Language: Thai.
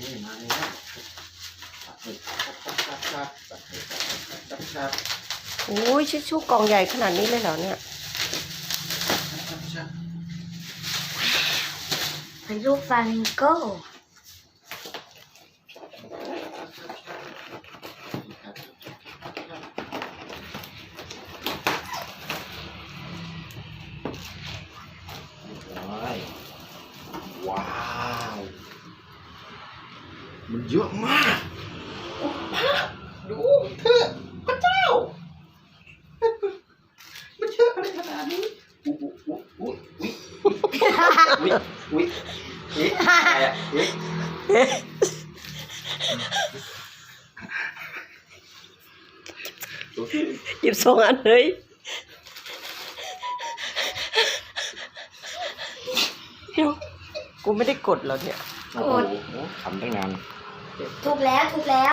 นี่มาแล้วตัดให้ชัดชัดตัดให้ชัดชัดโอ้ยชิชชู่กล่องใหญ่ขนาดนี้เลยเหรอเนี่ยชัดชัดเป็นรูปฟลามิงโก้ร้อยว้าว มันเยอะมากโอ้พระดูเธอพระเจ้า มันเยอะอะไรขนาดนี้อุ๊ยอุ๊ยอุ๊ยอุ๊ยอุ๊ยอุ๊ยเอ๊ะอะไรอะเอ๊ะหยิบสองอันเลยเดี๋ยวกูไม่ได้กดเหรอเนี่ย โอ้โหทำตั้งนาน ถูกแล้วถูกแล้ว